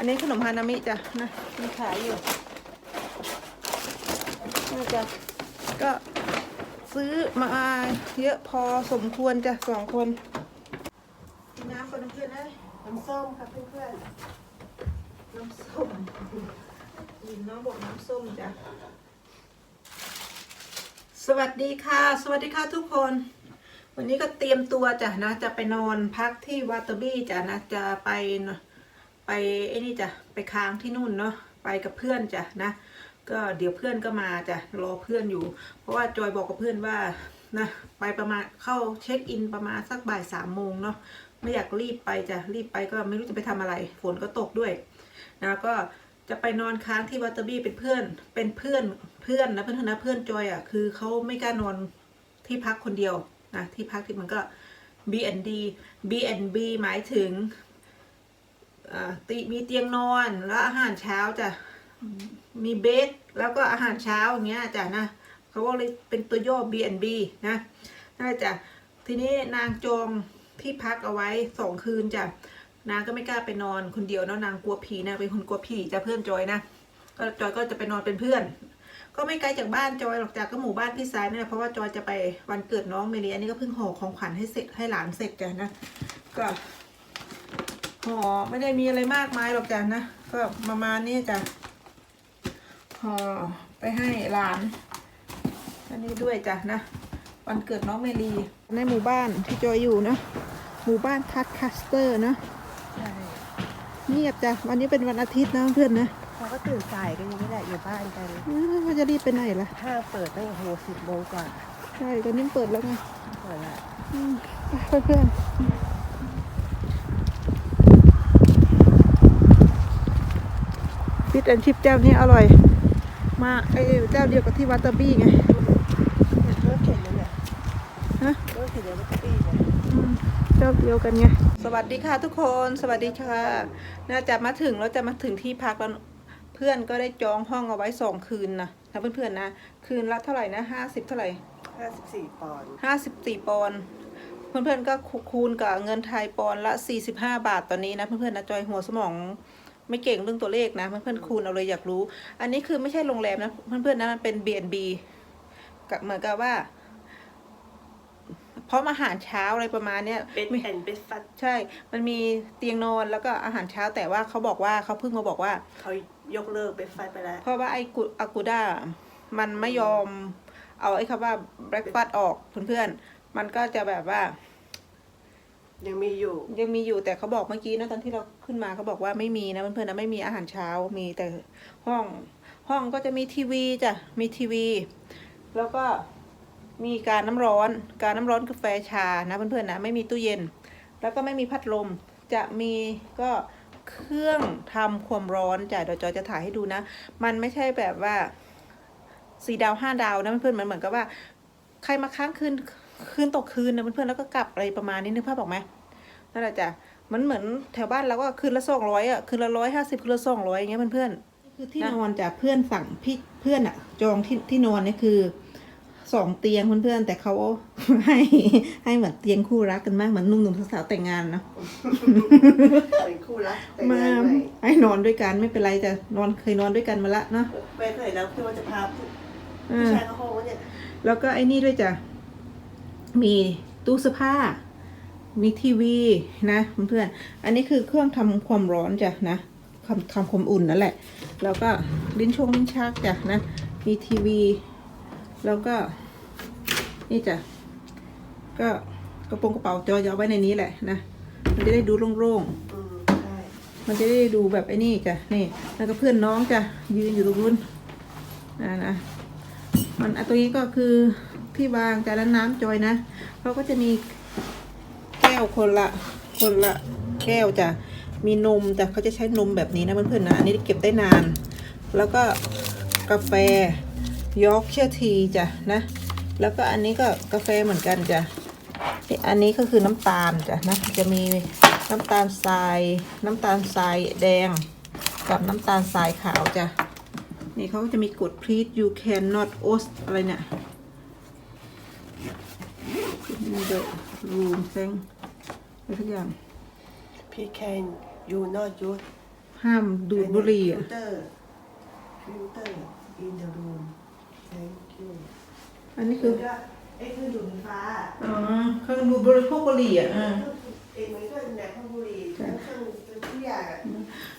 อันนี้ขนมฮานามิจ้ะนะมีขายอยู่น่าจะก็ซื้อมาเยอะพอสมควรจ้ะสองคนกินน้ำก่อนเพื่อนเอ้ยน้ำส้มครับเพื่อนน้ำส้มยินน้องบอกน้ำส้มจ้ะสวัสดีค่ะ สวัสดีค่ะทุกคน วันนี้ก็เตรียมตัวจ้ะนะจะไปนอนพักที่วาตาบี้จ้ะนะจะไปนะ ไปไอ้นี่จ้ะไปค้างที่นู่นเนาะไปกับเพื่อนจ้ะนะ ก็เดี๋ยวเพื่อนก็มาจ้ะรอเพื่อนอยู่ เพราะว่าจอยบอกกับเพื่อนว่านะไปประมาณเข้าเช็คอินประมาณสักบ่ายสามโมงเนาะไม่อยากรีบไปจ้ะรีบไปก็ไม่รู้จะไปทำอะไร ฝนก็ตกด้วยนะก็จะไปนอนค้างที่วัตเตอร์บี้เป็นเพื่อนเป็นเพื่อนเพื่อนนะเพื่อนนะเพื่อนจอยอะคือเขาไม่กล้านอนที่พักคนเดียวนะที่พักที่มันก็ B&D B&B หมายถึง ติมีเตียงนอนแล้วอาหารเช้าจ้ะมีเบสแล้วก็อาหารเช้าอย่างเงี้ยจ้ะนะเขาก็เลยเป็นตัวย่อ B&B นะน่าจะทีนี้นางจองที่พักเอาไว้สองคืนจ้ะนางก็ไม่กล้าไปนอนคนเดียวเนาะนางกลัวผีนางเป็นคนกลัวผีจะเพื่อนจอยนะก็จอยก็จะไปนอนเป็นเพื่อน ก็ไม่ไกลจากบ้านจอยหรอกจากก็หมู่บ้านพี่สายนี่แหละเพราะว่าจอยจะไปวันเกิดน้องเมลีอันนี้ก็เพิ่งห่อของขวัญให้เสร็จให้หลานเสร็จกันนะก็ ห่อไม่ได้มีอะไรมากมายหรอกจ้ะนะ ก็ประมาณนี้จ้ะห่อไปให้หลานอันนี้ด้วยจ้ะนะวันเกิดน้องเมลีในหมู่บ้านที่จอยอยู่นะหมู่บ้านคัสคัสเตอร์นะๆใช่เงียบจ้ะวันนี้เป็นวันอาทิตย์นะเพื่อนนะเขาก็ตื่นสายกันอย่างนี้แหละอยู่บ้านกันเอ้ยว่าจะรีบไปไหนล่ะห้างเปิดตั้งแต่โหสิบโมงกว่าใช่ตอนนี้เปิดแล้วไงเปิดละอืมไปเพื่อน ฟิตแอนชิปเจ้านี้อร่อย มาไอ้เจ้าเดียวกับที่วัตเตอร์บี้ไงเริ่มเข็นแล้วเนี่ยฮะเริ่มเข็นแล้วก็ปีเนี่ยอืมเจ้าเดียวกันไงสวัสดีค่ะทุกคนสวัสดีค่ะน่าจะมาถึงแล้วจะมาถึงที่พักแล้วเพื่อนก็ได้จองห้องเอาไว้สองคืนนะนะเพื่อนๆนะคืนละเท่าไหร่นะห้าสิบเท่าไหร่ห้าสิบสี่ปอนด์ห้าสิบสี่ปอนด์เพื่อนๆก็คูณกับเงินไทยปอนด์ละสี่สิบห้าบาทตอนนี้นะเพื่อนๆนะจอยหัวสมอง ไม่เก่งเรื่องตัวเลขนะเพื่อนๆคูณเอาเลยอยากรู้ อันนี้คือไม่ใช่โรงแรมนะเพื่อนๆนะมันเป็น B&B กับเหมือนกับว่าพร้อมอาหารเช้าอะไรประมาณเนี้ยเป็นมีแอนเป็นฟัดใช่ มันมีเตียงนอนแล้วก็อาหารเช้าแต่ว่าเขาบอกว่าเขาเพิ่งมาบอกว่าเขายกเลิกเป็นฟัดไปแล้ว เพราะว่าไอ้กุอากูด้ามันไม่ยอม เอาไอ้คำว่า breakfast ออกเพื่อนๆ มันก็จะแบบว่า ยังมีอยู่ ยังมีอยู่แต่เขาบอกเมื่อกี้นะตอนที่เราขึ้นมาเขาบอกว่าไม่มีนะเพื่อนๆนะไม่มีอาหารเช้ามีแต่ห้องห้องก็จะมีทีวีจ้ะมีทีวี แล้วก็มีการน้ำร้อน การน้ำร้อนกาแฟชานะเพื่อนๆนะไม่มีตู้เย็น แล้วก็ไม่มีพัดลมจะมีก็เครื่องทำความร้อนจ้ะเดี๋ยวจอจะถ่ายให้ดูนะ มันไม่ใช่แบบว่าสี่ดาวห้าดาวนะเพื่อนๆมันเหมือนกับว่า ใครมาค้างคืน คืนตกคืนนะเพื่อนๆแล้วก็กลับอะไรประมาณนี้นึกภาพออกไหมนั่นแหละจ้ะมันเหมือนแถวบ้านเราก็คืนละสองร้อยอะคืนละร้อยห้าสิบคืนละสองร้อยอย่างเงี้ยเพื่อนๆคือที่นอนจ้ะเพื่อนสั่งพี่เพื่อนอะ จองที่ที่นอนเนี่ยคือสองเตียงเพื่อนๆแต่เขาให้ให้เหมือนเตียงคู่รักกันมากเหมือนหนุ่มๆสาวๆแต่งงานเนาะเป็นคู่รักแต่งมางานใหม่ให้นอนด้วยกันไม่เป็นไรจะนอนเคยนอนด้วยกันมาละเนาะไปเคยแล้วคือว่าจะพาผู้อ่าผู้ชายเข้าห้องวะเนี่ยแล้วก็ไอ้นี่ด้วยจ้ะ มีตู้เสื้อผ้า มีทีวีนะเพื่อนๆอันนี้คือเครื่องทำความร้อนจ้ะนะทำทำความอุ่นนั่นแหละ แล้วก็ลิ้นชงลิ้นชักจ้ะนะ มีทีวี แล้วก็นี่จ้ะก็กระโปรงกระเป๋าจอยอไว้ในนี้แหละนะ มันจะได้ดูโล่งๆมันจะได้ดูแบบไอ้นี่จ้ะนี่ แล้วก็เพื่อนน้องจ้ะยืนอยู่ตรงนู้นนะนะมันอันตรงนี้ก็คือ ที่วางจานน้ำจอยนะเขาก็จะมีแก้วคนละคนละแก้วจ้ะมีนมแต่เขาจะใช้นมแบบนี้นะเพื่อนๆนะอันนี้เก็บได้นาน แล้วก็กาแฟยอร์กเชียทีจ้ะนะแล้วก็อันนี้ก็กาแฟเหมือนกันจ้ะอันนี้ก็คือน้ำตาลจ้ะนะจะมีน้ำตาลทราย น้ำตาลทรายแดง กับน้ำตาลทรายขาวจ้ะนี่เขาก็จะมีกฎ please you cannot ost อะไรเนี่ย in the room thing อะไรทุกอย่างพี่แคนยูนอตยูห้ามดูดบุหรี่ฟิอะลเตอร์ฟิลเตอร์ in the room thank you อันนี้คืคืออก็ไอ้เครื่องดูดไฟฟ้าอ๋อเครื่องดูดบุหรี่พวกบุหรี่อะอ่าเองมันก็แหนบข้างบุหรี่แล้วเครื่องทุกอย่างอะ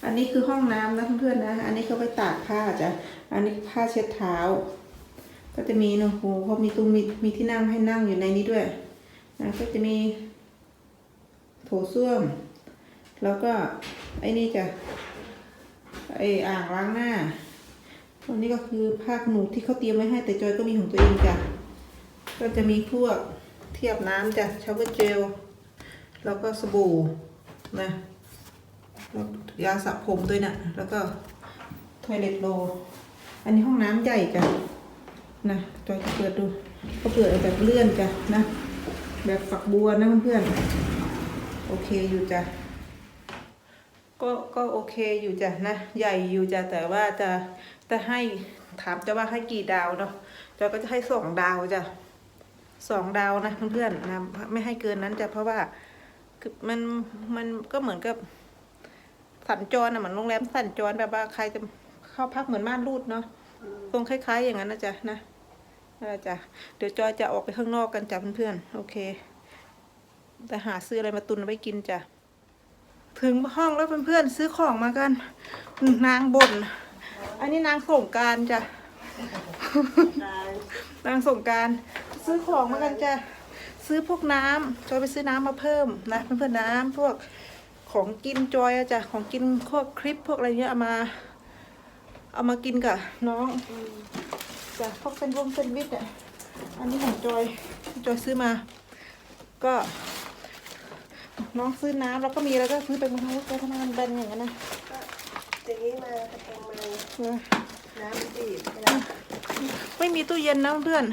อันนี้คือห้องน้ำนะเพื่อนๆนะ อันนี้เขาไปตากผ้าจ้ะอันนี้ผ้าเช็ดเท้า ก็จะมีนะโหเขามีตุ้มมีมีที่นั่งให้นั่งอยู่ในนี้ด้วยนะก็จะมีโถส้วม แล้วก็ไอ้นี่จะไออ่างล้างหน้าตัวนี้ก็คือผ้าขนหนูที่เขาเตรียมไว้ให้แต่จอยก็มีของตัวเองจ้ะก็จะมีพวกเทียบน้ำจ้ะชาวเวอร์เจลแล้วก็สบู่นะแล้วยาสระผมด้วยนะแล้วก็ทอยเล็ตโรลอันนี้ห้องน้ำใหญ่จ้ะ นะจอยจะเปิดดูก็เปิดแบบเลื่อนจ้ะนะ แบบฝักบัวนะเพื่อนๆโอเคอยู่จ้ะก็ก็โอเคอยู่จ้ะนะ ใหญ่อยู่จ้ะแต่ว่าจะจะให้ถามจะว่าให้กี่ดาวเนาะจอยก็จะให้สองดาวจ้ะสองดาวนะเพื่อนๆนะไม่ให้เกินนั้นจ้ะเพราะว่าคือมันมันก็เหมือนกับสัญจรอะเหมือนโรงแรมสัญจรแบบว่าใครจะเข้าพักเหมือนม่านรูดเนาะตรงคล้าย ๆ อย่างนั้นนะจ๊ะนะ นั่นแหละจ้ะเดี๋ยวจอยจะออกไปข้างนอกกันจ้ะเพื่อนๆ โอเค แต่หาซื้ออะไรมาตุนไว้กินจ้ะ ถึงห้องแล้วเพื่อนๆ ซื้อของมากัน นางบ่น อันนี้นางส่งการจ้ะ นางส่งการ ซื้อของมากันจ้ะ ซื้อพวกน้ำจอยไปซื้อน้ำมาเพิ่มนะเพื่อนๆน้ำพวกของกินจอยอะจ้ะ ของกินพวกคลิปพวกอะไรเงี้ยเอามา เอามากินกับน้อง จ้ะพวกเป็นวงเป็นวิทย์อะอันนี้ของจอยจอยซื้อมา ก็น้องซื้อน้ำแล้วก็มีแล้วก็ซื้อไปมาแล้วก็ทำงานแบนอย่างนั้นนะก็อย่างนี้มาตะแกรงมาเออน้ำจีบให้เราไม่มีตู้เย็นนะเพื่อน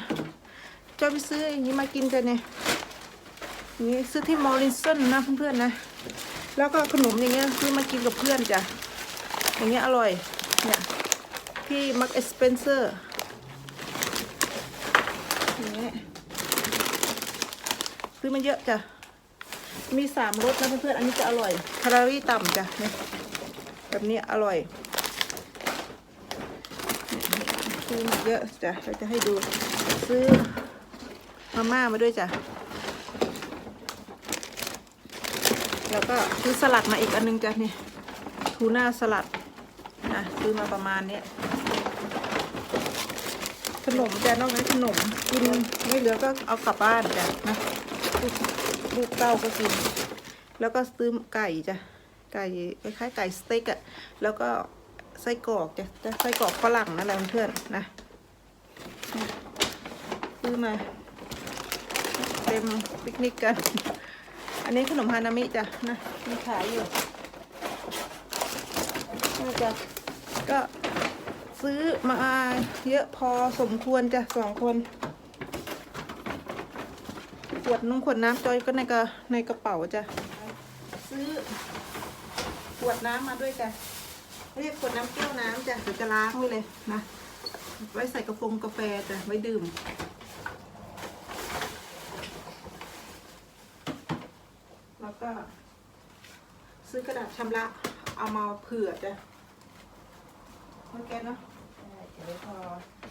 จอยไปซื้ออย่างนี้มากินกันเนี่ยอย่างนี้ซื้อที่มอลลินสันนะเพื่อนๆนะ แล้วก็ขนมอย่างเงี้ยซื้อมากินกับเพื่อนจ้ะอย่างเงี้ยอร่อยเนี่ยที่มักเอสเปนเซอร์อย่างเงี้ย ซื้อมาเยอะจ้ะ มีสามรสนะเพื่อนๆ อันนี้จะอร่อย แคลอรี่ต่ำจ้ะเนี่ยแบบนี้อร่อยซื้อมาเยอะจ้ะเราจะให้ดู ซื้อมาม่ามาด้วยจ้ะ แล้วก็ซื้อสลัดมาอีกอันนึงจ้ะนี่ทูน่าสลัดนะซื้อมาประมาณนี้ ขนมจ้ะนอกนั้นขนมกินไม่เหลือก็เอากลับบ้านจ้ะนะลูกลูกเต้าก็กิน แล้วก็ซื้อไก่จ้ะไก่คล้ายๆไก่สเต็กอะแล้วก็ไส้กรอกจ้ะไส้กรอกฝรั่งนั่นแหละเพื่อนนะซื้อมาเต็มปิกนิกกัน อันนี้ขนมฮานามิจ้ะนะมีขายอยู่นี่จ้ะก็ ซื้อมาเยอะพอสมควรจ้ะสองคนขวดนุ่งขวดน้ำจอยก็ในกระในกระเป๋าจ้ะซื้อขวดน้ำมาด้วยจ้ะเรียกขวดน้ำแก้วน้ำจ้ะเดี๋ยวจะล้างไว้เลยนะไว้ใส่กระฟงกาแฟจ้ะไว้ดื่มแล้วก็ ซื้อกระดาษชำระเอามาเผื่อจ้ะมันแกนเนาะ เดี๋ยวไม่พอ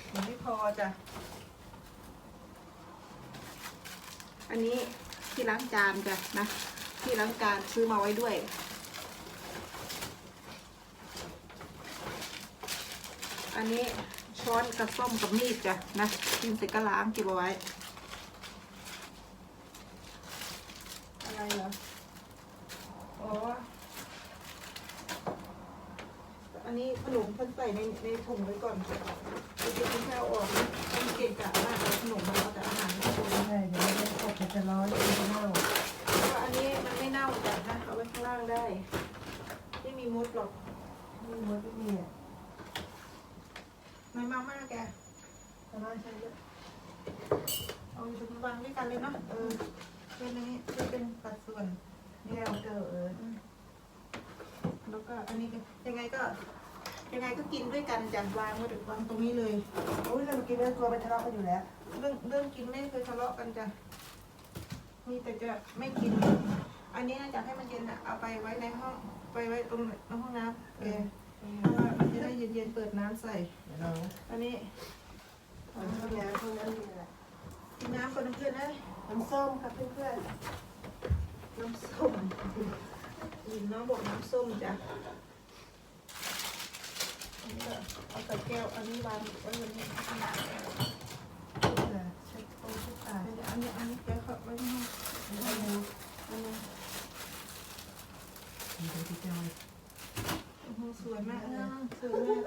เดี๋ยวไม่พอจ้ะ อันนี้ที่ล้างจานจ้ะนะ ที่ล้างจานซื้อมาไว้ด้วยอันนี้ช้อนกับส้มกับมีดจ้ะนะกินเสร็จก็ล้างเก็บเอาไว้ อะไรเหรอ อันนี้ขนมเพิ่นใส่ในในถุงไว้ก่อนเดี๋ยวกินข้าวออกต้องเกะกะมากเลยขนมมันเอาแต่อาหารมาตุนใช่เดี๋ยวมันจะตกมันจะร้อนมันจะเน่าเพราะว่าอันนี้มันไม่เน่าจ้ะนะเอาไว้ข้างล่างได้ ไม่มีมดหรอกไม่มดไม่มีอะไม่เมามากแกสบายใช่ไหมเอาอยู่วางด้วยกันเลยเนาะเออเป็นอันนี้เป็นปัดส่วนแก้วเกอเออ แล้วก็อันนี้ก็ยังไงก็ ยังไงก็กินด้วยกันจ้ะวางไว้วางตรงนี้เลยโอ้ยเราเมื่อกี้เรื่องกลัวไปทะเลาะกันอยู่แล้ว เรื่องเรื่องกินไม่เคยทะเลาะกันจ้ะมีแต่จะไม่กิน อันนี้นะจะให้มันเย็นอะเอาไปไว้ในห้องไปไว้ตรงในห้องน้ำแกเอาจะได้เย็นๆเปิดน้ำใส่เดี๋ยวเราอันนี้เอาข้าวน้ำข้าวน้ำนี่แหละกินน้ำก่อนเพื่อนๆนะน้ำส้มครับเพื่อนน้ำส้ม ยินน้องบอกน้ำส้มจ้ะอันนี้ก็เอาใส่แก้ว อันนี้วางไว้บนนี้ๆเออเช็ดโต๊ะเช็ดตาอันนี้อันนี้แก้วเข้าไว้ให้องเอาหมูอันนี้มีตัวที่เจ้าโอ้โหสวยมากนะสวยมาก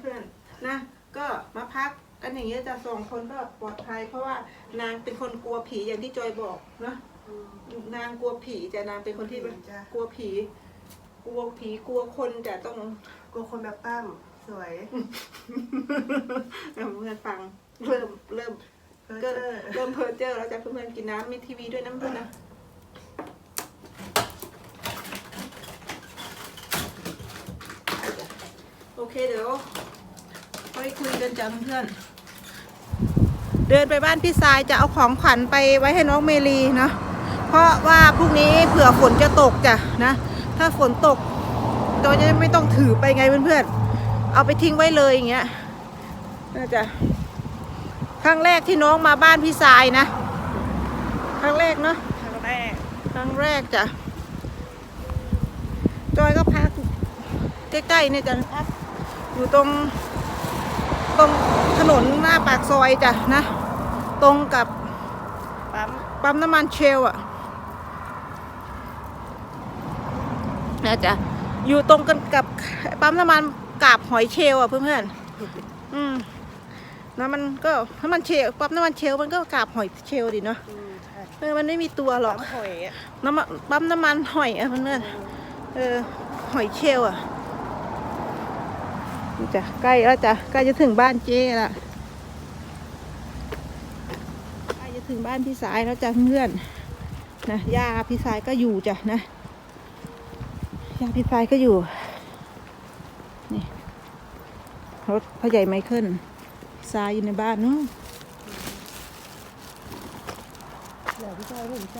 เพื่อนนะ ก็มาพักกันอย่างเงี้ยจะสองคนก็ปลอดภัย เพราะว่านางเป็นคนกลัวผีอย่างที่จอยบอกเนาะ นางกลัวผีจะนางเป็นคนที่แบบจ้ะ กลัวผี กลัวผีกลัวคนจะต้อง กลัวคนแบบตั้มสวยเพื่อนฟังเริ่มเริ่มเพ้อก็เจ้อเริ่มเพอเจอร์แล้วจะเพื่อนๆกินน้ำมีทีวีด้วยนะเพื่อนนะโอเคเดี๋ยวค่อยคุยกันจ้ะเพื่อนๆเดินไปบ้านพี่สายจะเอาของขวัญไปไว้ให้น้องเมลีเนาะ เพราะว่าพรุ่งนี้เผื่อฝนจะตกจ้ะนะ ถ้าฝนตกจอยจะไม่ต้องถือไปไงเพื่อนๆ เอาไปทิ้งไว้เลยอย่างเงี้ยน่าจะครั้งแรกที่น้องมาบ้านพี่สายนะ ครั้งแรกเนาะครั้งแรก ครั้งแรกจ้ะ จอยก็พักใกล้ๆเนี่ยจ้ะพักอยู่ตรง ตรงถนนหน้าปากซอยจ้ะนะ ตรงกับปั๊มปั๊มน้ำมันเชลอะ นะจ๊ะอยู่ตรงกันกับปั๊มน้ำมันกาบหอยเชลอะเพื่อนๆอืมน้ำมันก็น้ำมันเชลปั๊มน้ำมันเชลมันก็กาบหอยเชลดิเนาะอืมใช่เออมันไม่มีตัวหรอกปั๊มหอยอะน้ำมันปั๊มน้ำมันหอยอะเพื่อนๆเออหอยเชลอะนี่จ้ะใกล้แล้วจ้ะใกล้จะถึงบ้านเจ้ละใกล้จะถึงบ้านพี่สายแล้วจ้ะเพื่อนนะย่าพี่สายก็อยู่จ้ะนะ ย่าพี่สายก็อยู่ นี่รถพ่อใหญ่ไมเคิลสายอยู่ในบ้านเนาะอยากพี่ชายผมใจ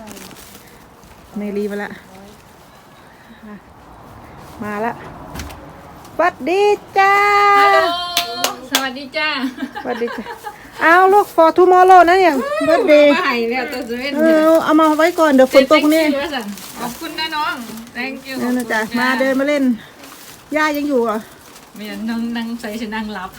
เมลีมาละ มาละสวัสดีจ้าฮัลโหลสวัสดีจ้าสวัสดีจ้าเอาลูก for tomorrow นะเนี่ยเบิร์ดเดย์มาให้แล้วตัวจะเป็นเออเอามาไว้ก่อนเดี๋ยวฝนตกนี่ขอบคุณนะน้อง thank you นั่นนะจ๊ะมาเดินมาเล่นย่ายังอยู่เหรอ เมียนนั่งนั่งใส่ฉันนั่งรับ